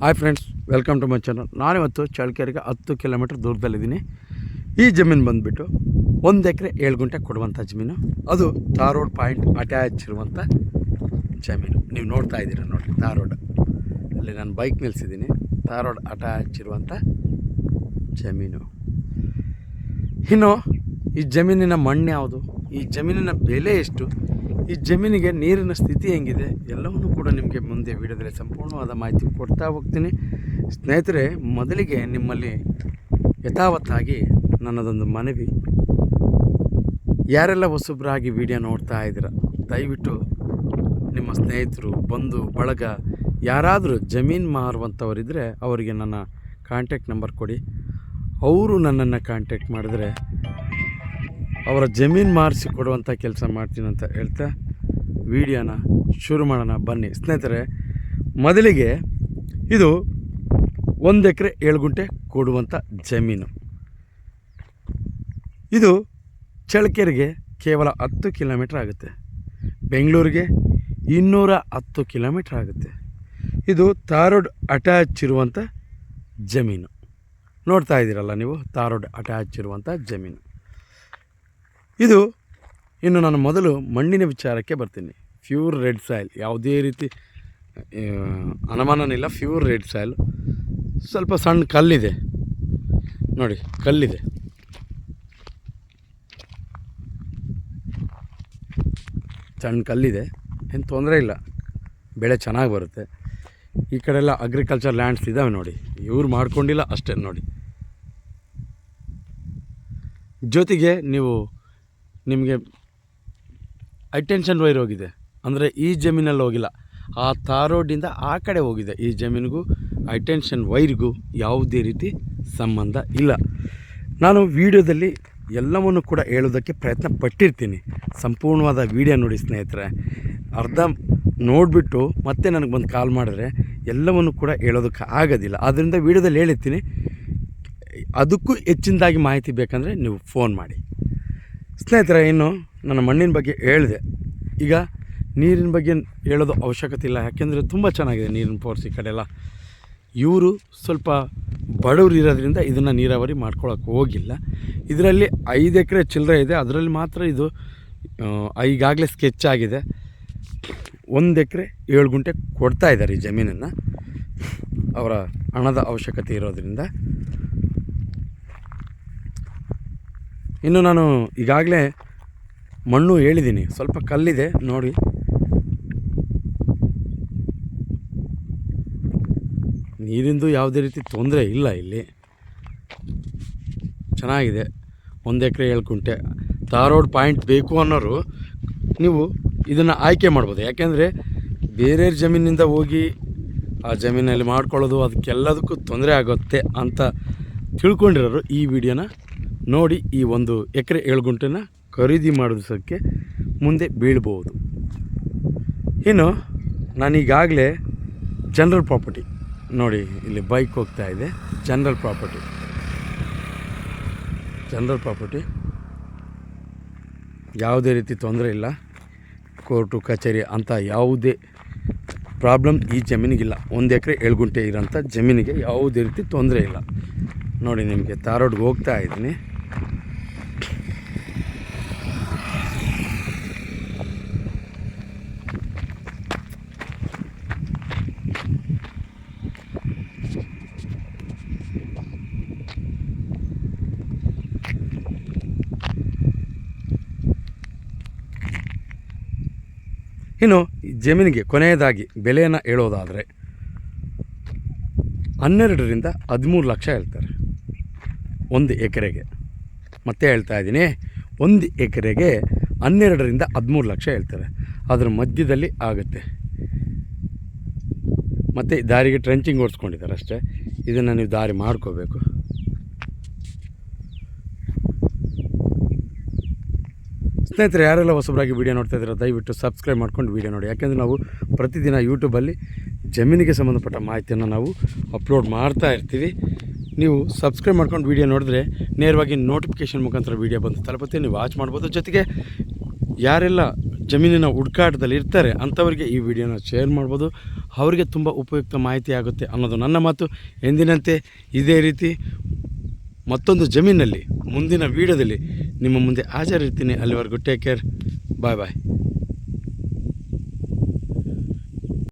Hi friends welcome to my channel ನಾನಿವತ್ತು ಚಳ್ಳಕೆರೆಗೆ ಹತ್ತು ಕಿಲೋಮೀಟ್ರ್ ದೂರದಲ್ಲಿದ್ದೀನಿ. ಈ ಜಮೀನು ಬಂದುಬಿಟ್ಟು ಒಂದು ಎಕರೆ ಏಳು ಗುಂಟೆ ಕೊಡುವಂಥ ಜಮೀನು. ಅದು ತಾರೋಡ್ ರೋಡ್ ಪಾಯಿಂಟ್ ಅಟ್ಯಾಚ್ ಇರುವಂಥ ಜಮೀನು. ನೀವು ನೋಡ್ತಾ ಇದ್ದೀರ ನೋಡಿ ತಾರೋಡ್ ರೋಡ್. ಅಲ್ಲಿ ನಾನು ಬೈಕ್ ನಿಲ್ಲಿಸಿದ್ದೀನಿ ತಾರೋಡ್ ರೋಡ್ ಅಟ್ಯಾಚ್ ಇರುವಂಥ ಜಮೀನು. ಇನ್ನು ಈ ಜಮೀನಿನ ಮಣ್ಣು ಯಾವುದು? ಈ ಜಮೀನಿನ ಬೆಲೆ ಎಷ್ಟು? ಈ ಜಮೀನಿಗೆ ನೀರಿನ ಸ್ಥಿತಿ ಹೆಂಗಿದೆ ಎಲ್ಲವನ್ನೂ ಕೂಡ ನಿಮಗೆ ಮುಂದೆ ವಿಡಿಯೋದಲ್ಲಿ ಸಂಪೂರ್ಣವಾದ ಮಾಹಿತಿ ಕೊಡ್ತಾ ಹೋಗ್ತೀನಿ. ಸ್ನೇಹಿತರೆ, ಮೊದಲಿಗೆ ನಿಮ್ಮಲ್ಲಿ ಯಥಾವತ್ತಾಗಿ ನನ್ನದೊಂದು ಮನವಿ. ಯಾರೆಲ್ಲ ಹೊಸಬ್ರಾಗಿ ವಿಡಿಯೋ ನೋಡ್ತಾ ಇದ್ದೀರ, ದಯವಿಟ್ಟು ನಿಮ್ಮ ಸ್ನೇಹಿತರು, ಬಂಧು, ಬಳಗ, ಯಾರಾದರೂ ಜಮೀನು ಮಾರುವಂಥವರಿದ್ದರೆ ಅವರಿಗೆ ನನ್ನ ಕಾಂಟ್ಯಾಕ್ಟ್ ನಂಬರ್ ಕೊಡಿ. ಅವರು ನನ್ನನ್ನು ಕಾಂಟ್ಯಾಕ್ಟ್ ಮಾಡಿದ್ರೆ ಅವರ ಜಮೀನು ಮಾರಿಸಿ ಕೊಡುವಂಥ ಕೆಲಸ ಮಾಡ್ತೀನಿ ಅಂತ ಹೇಳ್ತಾ ವಿಡಿಯೋನ ಶುರು ಮಾಡೋಣ, ಬನ್ನಿ. ಸ್ನೇಹಿತರೆ, ಮೊದಲಿಗೆ ಇದು ಒಂದು ಎಕರೆ ಏಳು ಗುಂಟೆ ಕೊಡುವಂಥ ಜಮೀನು. ಇದು ಚಳ್ಳಕೆರೆಗೆ ಕೇವಲ ಹತ್ತು ಕಿಲೋಮೀಟ್ರ್ ಆಗುತ್ತೆ. ಬೆಂಗಳೂರಿಗೆ ಇನ್ನೂರ ಹತ್ತು ಕಿಲೋಮೀಟ್ರ್ ಆಗುತ್ತೆ. ಇದು ತಾರೋಡ್ ಅಟ್ಯಾಚ್ ಇರುವಂಥ ಜಮೀನು. ನೋಡ್ತಾ ಇದ್ದೀರಲ್ಲ ನೀವು, ತಾರೋಡ್ ಅಟ್ಯಾಚ್ ಇರುವಂಥ ಜಮೀನು. ಇದು ಇನ್ನು ನಾನು ಮೊದಲು ಮಣ್ಣಿನ ವಿಚಾರಕ್ಕೆ ಬರ್ತೀನಿ. ಪ್ಯೂರ್ ರೆಡ್ ಸಾಯಿಲ್ ಯಾವುದೇ ರೀತಿ ಅನುಮಾನನಿಲ್ಲ ಪ್ಯೂರ್ ರೆಡ್ ಸಾಯಿಲ್ ಸ್ವಲ್ಪ ಸಣ್ಣ ಕಲ್ಲಿದೆ. ನೋಡಿ, ಕಲ್ಲಿದೆ. ಸಣ್ಣ ಕಲ್ಲಿದೆ. ಏನು ತೊಂದರೆ ಇಲ್ಲ. ಬೆಳೆ ಚೆನ್ನಾಗಿ ಬರುತ್ತೆ. ಈ ಕಡೆ ಎಲ್ಲ ಅಗ್ರಿಕಲ್ಚರ್ ಲ್ಯಾಂಡ್ಸ್ ಇದ್ದಾವೆ ನೋಡಿ. ಇವ್ರು ಮಾಡ್ಕೊಂಡಿಲ್ಲ ಅಷ್ಟೇ ನೋಡಿ. ಜೊತೆಗೆ ನೀವು ನಿಮಗೆ ಅಟೆನ್ಷನ್ ವೈರ್ ಹೋಗಿದೆ. ಅಂದರೆ ಈ ಜಮೀನಲ್ಲಿ ಹೋಗಿಲ್ಲ. ಆ ತಾರೋಡಿಂದ ಆ ಕಡೆ ಹೋಗಿದೆ. ಈ ಜಮೀನಿಗೂ ಅಟೆನ್ಷನ್ ವೈರ್ಗೂ ಯಾವುದೇ ರೀತಿ ಸಂಬಂಧ ಇಲ್ಲ. ನಾನು ವಿಡಿಯೋದಲ್ಲಿ ಎಲ್ಲವನ್ನು ಕೂಡ ಹೇಳೋದಕ್ಕೆ ಪ್ರಯತ್ನ ಪಟ್ಟಿರ್ತೀನಿ. ಸಂಪೂರ್ಣವಾದ ವಿಡಿಯೋ ನೋಡಿ ಸ್ನೇಹಿತರೆ. ಅರ್ಧ ನೋಡಿಬಿಟ್ಟು ಮತ್ತೆ ನನಗೆ ಬಂದು ಕಾಲ್ ಮಾಡಿದ್ರೆ ಎಲ್ಲವನ್ನು ಕೂಡ ಹೇಳೋದಕ್ಕೆ ಆಗೋದಿಲ್ಲ. ಆದ್ದರಿಂದ ವಿಡಿಯೋದಲ್ಲಿ ಹೇಳಿರ್ತೀನಿ. ಅದಕ್ಕೂ ಹೆಚ್ಚಿನದಾಗಿ ಮಾಹಿತಿ ಬೇಕಂದರೆ ನೀವು ಫೋನ್ ಮಾಡಿ. ಸ್ನೇಹಿತರೆ, ಇನ್ನು ನನ್ನ ಮಣ್ಣಿನ ಬಗ್ಗೆ ಹೇಳಿದೆ. ಈಗ ನೀರಿನ ಬಗ್ಗೆ ಹೇಳೋದು ಅವಶ್ಯಕತೆ ಇಲ್ಲ. ಯಾಕೆಂದರೆ ತುಂಬ ಚೆನ್ನಾಗಿದೆ ನೀರಿನ ಫೋರ್ಸ್ ಈ ಕಡೆ ಎಲ್ಲ. ಇವರು ಸ್ವಲ್ಪ ಬಡವರು ಇರೋದ್ರಿಂದ ಇದನ್ನು ನೀರಾವರಿ ಮಾಡ್ಕೊಳ್ಳೋಕೆ ಹೋಗಿಲ್ಲ. ಇದರಲ್ಲಿ ಐದು ಎಕರೆ ಚಿಲ್ಲರೆ ಇದೆ. ಅದರಲ್ಲಿ ಮಾತ್ರ ಇದು ಈಗಾಗಲೇ ಸ್ಕೆಚ್ ಆಗಿದೆ. ಒಂದು ಎಕರೆ ಏಳು ಗುಂಟೆ ಕೊಡ್ತಾ ಇದ್ದಾರೆ ಈ ಜಮೀನನ್ನು. ಅವರ ಹಣದ ಅವಶ್ಯಕತೆ ಇರೋದ್ರಿಂದ. ಇನ್ನು ನಾನು ಈಗಾಗಲೇ ಮಣ್ಣು ಹೇಳಿದ್ದೀನಿ. ಸ್ವಲ್ಪ ಕಲ್ಲಿದೆ, ನೋಡಿ. ನೀರಿಂದು ಯಾವುದೇ ರೀತಿ ತೊಂದರೆ ಇಲ್ಲ ಇಲ್ಲಿ. ಚೆನ್ನಾಗಿದೆ. ಒಂದು ಎಕರೆ ಏಳು ಕುಂಟೆ. ಪಾಯಿಂಟ್ ಬೇಕು ಅನ್ನೋರು ನೀವು ಇದನ್ನು ಆಯ್ಕೆ ಮಾಡ್ಬೋದು. ಯಾಕೆಂದರೆ ಬೇರೆ ಜಮೀನಿಂದ ಹೋಗಿ ಆ ಜಮೀನಲ್ಲಿ ಮಾಡ್ಕೊಳ್ಳೋದು, ಅದಕ್ಕೆಲ್ಲದಕ್ಕೂ ತೊಂದರೆ ಆಗುತ್ತೆ ಅಂತ ತಿಳ್ಕೊಂಡಿರೋರು ಈ ವಿಡಿಯೋನ ನೋಡಿ ಈ ಒಂದು ಎಕರೆ ಏಳು ಗುಂಟೆನ ಖರೀದಿ ಮಾಡೋದಕ್ಕೆ ಮುಂದೆ ಬೀಳ್ಬೋದು ಇನ್ನು ನಾನೀಗಾಗಲೇ ಜನರಲ್ ಪ್ರಾಪರ್ಟಿ ನೋಡಿ ಇಲ್ಲಿ ಬೈಕ್ ಹೋಗ್ತಾ ಇದೆ. General property. General property. ಯಾವುದೇ ರೀತಿ ತೊಂದರೆ ಇಲ್ಲ. ಕೋರ್ಟು, ಕಚೇರಿ ಅಂತ ಯಾವುದೇ ಪ್ರಾಬ್ಲಮ್ ಈ ಜಮೀನಿಗಿಲ್ಲ. ಒಂದು ಎಕರೆ ಏಳು ಗುಂಟೆ ಇರೋಂಥ ಜಮೀನಿಗೆ ಯಾವುದೇ ರೀತಿ ತೊಂದರೆ ಇಲ್ಲ. ನೋಡಿ ನಿಮಗೆ ತಾರೋಡ್ಗೆ ಹೋಗ್ತಾ ಇದ್ದೀನಿ. ಇನ್ನು ಜಮೀನಿಗೆ ಕೊನೆಯದಾಗಿ ಬೆಲೆಯನ್ನು ಹೇಳೋದಾದರೆ ಹನ್ನೆರಡರಿಂದ ಹದಿಮೂರು ಲಕ್ಷ ಹೇಳ್ತಾರೆ. ಒಂದು ಎಕರೆಗೆ. ಮತ್ತೆ ಹೇಳ್ತಾ ಇದ್ದೀನಿ, ಒಂದು ಎಕರೆಗೆ ಹನ್ನೆರಡರಿಂದ ಹದಿಮೂರು ಲಕ್ಷ ಹೇಳ್ತಾರೆ. ಅದರ ಮಧ್ಯದಲ್ಲಿ ಆಗುತ್ತೆ. ಮತ್ತು ದಾರಿಗೆ ಟ್ರೆಂಚಿಂಗ್ ಓಡಿಸ್ಕೊಂಡಿದ್ದಾರೆ ಅಷ್ಟೇ. ಇದನ್ನು ನೀವು ದಾರಿ ಮಾಡ್ಕೋಬೇಕು. ಸ್ನೇಹಿತರೆ, ಯಾರೆಲ್ಲ ಹೊಸಬರಾಗಿ ವೀಡಿಯೋ ನೋಡ್ತಾ ಇದ್ದೀರಾ, ದಯವಿಟ್ಟು ಸಬ್ಸ್ಕ್ರೈಬ್ ಮಾಡ್ಕೊಂಡು ವೀಡಿಯೋ ನೋಡಿ. ಯಾಕೆಂದರೆ ನಾವು ಪ್ರತಿದಿನ ಯೂಟ್ಯೂಬಲ್ಲಿ ಜಮೀನಿಗೆ ಸಂಬಂಧಪಟ್ಟ ಮಾಹಿತಿಯನ್ನು ನಾವು ಅಪ್ಲೋಡ್ ಮಾಡ್ತಾ ಇರ್ತೀವಿ. ನೀವು ಸಬ್ಸ್ಕ್ರೈಬ್ ಮಾಡ್ಕೊಂಡು ವೀಡಿಯೋ ನೋಡಿದ್ರೆ ನೇರವಾಗಿ ನೋಟಿಫಿಕೇಷನ್ ಮುಖಾಂತರ ವೀಡಿಯೋ ಬಂದು ತಲುಪುತ್ತೆ. ನೀವು ವಾಚ್ ಮಾಡ್ಬೋದು. ಜೊತೆಗೆ ಯಾರೆಲ್ಲ ಜಮೀನಿನ ಹುಡುಕಾಟದಲ್ಲಿ ಇರ್ತಾರೆ, ಅಂಥವರಿಗೆ ಈ ವಿಡಿಯೋನ ಶೇರ್ ಮಾಡ್ಬೋದು. ಅವರಿಗೆ ತುಂಬ ಉಪಯುಕ್ತ ಮಾಹಿತಿ ಆಗುತ್ತೆ ಅನ್ನೋದು ನನ್ನ ಮಾತು. ಎಂದಿನಂತೆ ಇದೇ ರೀತಿ ಮತ್ತೊಂದು ಜಮೀನಲ್ಲಿ ಮುಂದಿನ ವೀಡಿಯೋದಲ್ಲಿ ನಿಮ್ಮ ಮುಂದೆ ಹಾಜರಿರ್ತೀನಿ. ಅಲ್ಲಿವರೆಗೂ ಟೇಕ್ ಕೇರ್ ಬಾಯ್ ಬಾಯ್